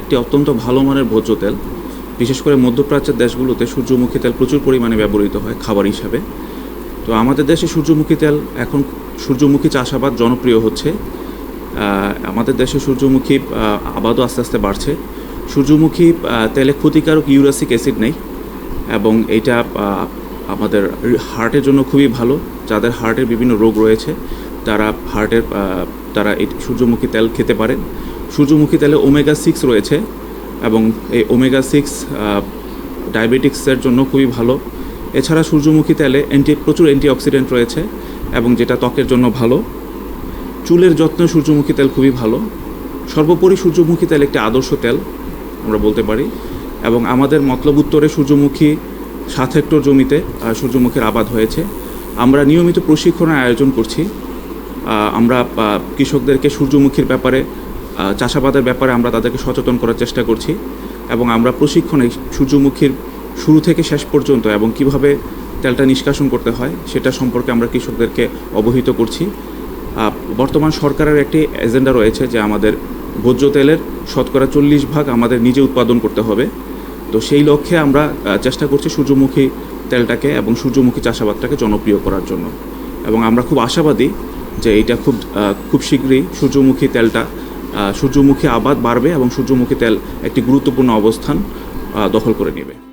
একটি অত্যন্ত ভালো মানের ভোজ্য তেল। বিশেষ করে মধ্যপ্রাচ্যের দেশগুলোতে সূর্যমুখী তেল প্রচুর পরিমাণে ব্যবহৃত হয় খাবার হিসাবে। তো আমাদের দেশে সূর্যমুখী তেল এখন সূর্যমুখী চাষাবাদ জনপ্রিয় হচ্ছে। আমাদের দেশে সূর্যমুখী আবাদও আস্তে আস্তে বাড়ছে। সূর্যমুখী তেলে ক্ষতিকারক ইউরাসিক অ্যাসিড নেই এবং এটা আমাদের হার্টের জন্য খুবই ভালো। যাদের হার্টের বিভিন্ন রোগ রয়েছে তারা হার্টের তারা এই সূর্যমুখী তেল খেতে পারেন সূর্যমুখী তেলে ওমেগা সিক্স রয়েছে এবং এই ওমেগা সিক্স ডায়াবেটিক্সের জন্য খুবই ভালো। এছাড়া সূর্যমুখী তেলে অ্যান্টি প্রচুর অ্যান্টিঅক্সিডেন্ট রয়েছে এবং যেটা ত্বকের জন্য ভালো। চুলের যত্নে সূর্যমুখী তেল খুবই ভালো। সর্বোপরি সূর্যমুখী তেল একটি আদর্শ তেল, আমরা বলতে পারি। এবং আমাদের মতলব উত্তরে সূর্যমুখী সাত হেক্টর জমিতে সূর্যমুখীর আবাদ হয়েছে। আমরা নিয়মিত প্রশিক্ষণের আয়োজন করছি। আমরা কৃষকদেরকে সূর্যমুখীর ব্যাপারে চাষাবাদের ব্যাপারে আমরা তাদেরকে সচেতন করার চেষ্টা করছি এবং আমরা প্রশিক্ষণে সূর্যমুখীর শুরু থেকে শেষ পর্যন্ত এবং কীভাবে তেলটা নিষ্কাশন করতে হয় সেটা সম্পর্কে আমরা কৃষকদেরকে অবহিত করছি। বর্তমান সরকারের একটি এজেন্ডা রয়েছে যে আমাদের ভোজ্য তেলের শতকরা চল্লিশ ভাগ আমাদের নিজে উৎপাদন করতে হবে। তো সেই লক্ষ্যে আমরা চেষ্টা করছি সূর্যমুখী তেলটাকে এবং সূর্যমুখী চাষাবাদটাকে জনপ্রিয় করার জন্য। এবং আমরা খুব আশাবাদী যে এটা খুব খুব শীঘ্রই সূর্যমুখী তেলটা সূর্যমুখী আবাদ বাড়বে এবং সূর্যমুখী তেল একটি গুরুত্বপূর্ণ অবস্থান দখল করে নেবে।